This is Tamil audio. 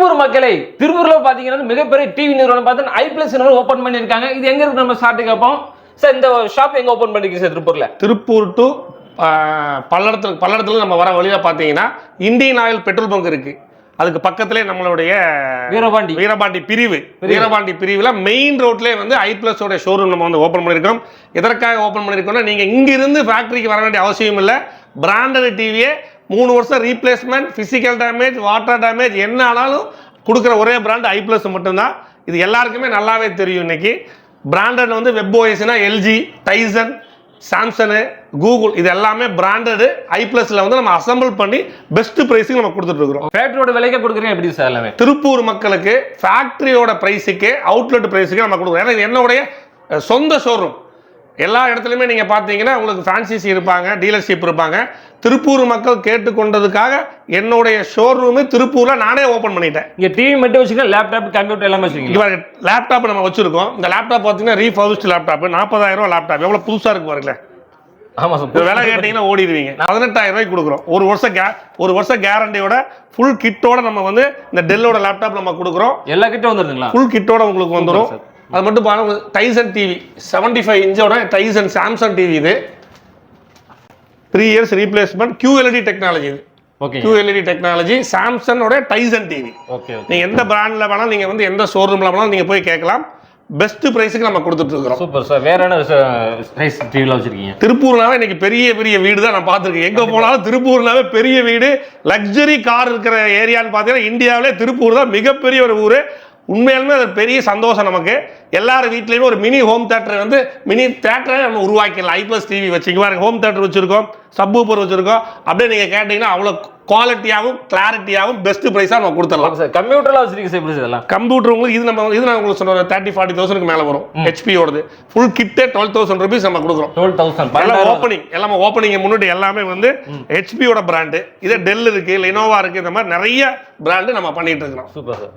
திருப்பூர் மக்களை திருப்பூர்ல பாத்தீங்கன்னா மிகப்பெரிய டிவி நிறுவனம் பார்த்து ஐ பிளஸ் ஓபன் பண்ணிருக்காங்க இது எங்க இருக்கு நம்ம ஸ்டார்ட் கேட்போம். சார் இந்த ஷாப் எங்க ஓபன் பண்ணிருக்கீங்க சார் திருப்பூர்ல? திருப்பூர் டு பல்லடத்துல பல்லடத்துல நம்ம வர வழியில பார்த்தீங்கன்னா இந்தியன் ஆயில் பெட்ரோல் பங்க் இருக்கு. அதுக்கு பக்கத்திலே நம்மளுடைய வீரபாண்டி. வீரபாண்டி பிரிவு. வீரபாண்டி பிரிவில் மெயின் ரோட்லேயே வந்து ஐ பிளஸோட ஷோரூம் நம்ம வந்து ஓப்பன் பண்ணியிருக்கோம் எதற்காக ஓப்பன் பண்ணியிருக்கோம்னா நீங்கள் இங்கிருந்து ஃபேக்ட்ரிக்கு வர வேண்டிய அவசியம் இல்லை பிராண்டட் டிவியே மூணு வருஷம் replacement physical damage water damage என்ன ஆனாலும் கொடுக்குற ஒரே பிராண்ட் ஐ ப்ளஸ் மட்டும்தான். இது எல்லாருக்குமே நல்லாவே தெரியும் இன்னைக்கு. பிராண்டட் வந்து வெப் ஓஎஸ்னா எல்ஜி டைசன் சாம்சங்கு கூகுள் இது எல்லாமே பிராண்டடு ஐ ப்ளஸில் வந்து நம்ம அசம்பிள் பண்ணி பெஸ்ட் ப்ரைஸுக்கு நம்ம கொடுத்துட்டு இருக்கிறோம். ஃபேக்டரியோட விலைக்கு கொடுக்குறீங்க எப்படி சார் எல்லாமே? திருப்பூர் மக்களுக்கு ஃபேக்டரியோட ப்ரைஸுக்கு அவுட்லெட் ப்ரைஸுக்கு நம்ம கொடுக்குறோம். ஏன்னா இது என்னுடைய சொந்த ஷோரூம் எல்லா இடத்துலையுமே நீங்கள் பார்த்தீங்கன்னா உங்களுக்கு ஃப்ரான்சைசி இருப்பாங்க டீலர்ஷிப் இருப்பாங்க. திருப்பூர் மக்கள் கேட்டுக்கொண்டதுக்காக என்னுடைய ஷோரூமு திருப்பூரில் நானே ஓப்பன் பண்ணிட்டேன். இங்க டிவி மட்டும் வச்சுக்கலாம் லேப்டாப் கம்ப்யூட்டர் எல்லாமே வச்சுக்கீங்க. இங்கே லேப்டாப் நம்ம வச்சிருக்கோம். இந்த லேப்டாப் பார்த்தீங்கன்னா ரீஃபர்ஸ்ட் லேப்டாப் நாற்பதாயிரம் ரூபா லேப்டாப் எவ்வளோ புதுசாக இருக்கு பாருங்களேன். ஆமா இந்த சார் விலை கேட்டிங்கன்னா ஓடிடுவீங்க. பதினெட்டாயிரம் ரூபாய்க்கு கொடுக்குறோம். ஒரு வருஷம் கே ஒரு வருஷம் கேரண்டியோட ஃபுல் கிட்டோட நம்ம வந்து இந்த டெல்லோட லேப்டாப் நம்ம கொடுக்குறோம். எல்லா கிட்ட வந்துருதுங்களா? ஃபுல் கிட்டோட உங்களுக்கு வந்துடும். அது மட்டும் பாருங்க டைசன் டிவி செவன்டி ஃபைவ் இன்ச்சோட டைசன் சாம்சங் டிவி இது. Three years replacement QLED technology இது. ஓகே QLED டெக்னாலஜி சாம்சங்கோட டைசன் டிவி ஓகே நீங்கள் எந்த பிராண்டில் வேணாலும் நீங்கள் வந்து எந்த ஷோரூமில் வேணாலும் நீங்கள் போய் கேட்கலாம். பெஸ்ட் ப்ரைஸுக்கு நம்ம கொடுத்துட்டு இருக்கிறோம். சூப்பர் சார் வேற என்ன சைஸ் டிவில வச்சிருக்கீங்க? திருப்பூர்னாவே இன்னைக்கு பெரிய பெரிய வீடு தான் நான் பார்த்துருக்கேன். எங்கே போனாலும் திருப்பூர்னாவே பெரிய வீடு. லக்ஸரி கார் இருக்கிற ஏரியான்னு பார்த்தீங்கன்னா இந்தியாவிலே திருப்பூர் தான் மிகப்பெரிய ஒரு ஊர். உண்மையாலுமே அது பெரிய சந்தோஷம் நமக்கு. எல்லார் வீட்லேயுமே ஒரு மினி ஹோம் தேட்டர் வந்து மினி தேட்டரை நம்ம உருவாக்கிடலாம். ஐ ப்ளஸ் டிவி வச்சுங்க பாருங்க ஹோம் தேட்டர் வச்சுருக்கோம் சப்பூப்பர் வச்சுருக்கோம். அப்படியே நீங்கள் கேட்டிங்கன்னா அவ்வளோ குவாலிட்டியாகவும் கிளாரிட்டியாகவும் பெஸ்ட் ப்ரைஸாக நம்ம கொடுத்துடலாம். சார் கம்ப்யூட்டர்ல வச்சிருக்கீங்க சார் இதெல்லாம்? கம்ப்யூட்டர் உங்களுக்கு இது நம்ம இது நான் உங்களுக்கு சொன்னேன் தேர்ட்டி ஃபார்ட்டி தௌசண்ட்க்கு மேலே வரும். ஹெச்பியோடது ஃபுல் கிட்டே டுவெல் தௌசண்ட் ருபீஸ் நம்ம கொடுக்குறோம். டுவெல் தௌசண்ட் எல்லாம் ஓப்பனிங் எல்லாமே ஓப்பனிங் முன்னாடி எல்லாமே வந்து ஹெச்பியோட பிராண்டு இதே டெல் இருக்கு லெனோவா இருக்கு இந்த மாதிரி நிறைய பிராண்டு நம்ம பண்ணிட்டு இருக்கிறோம். Super sir.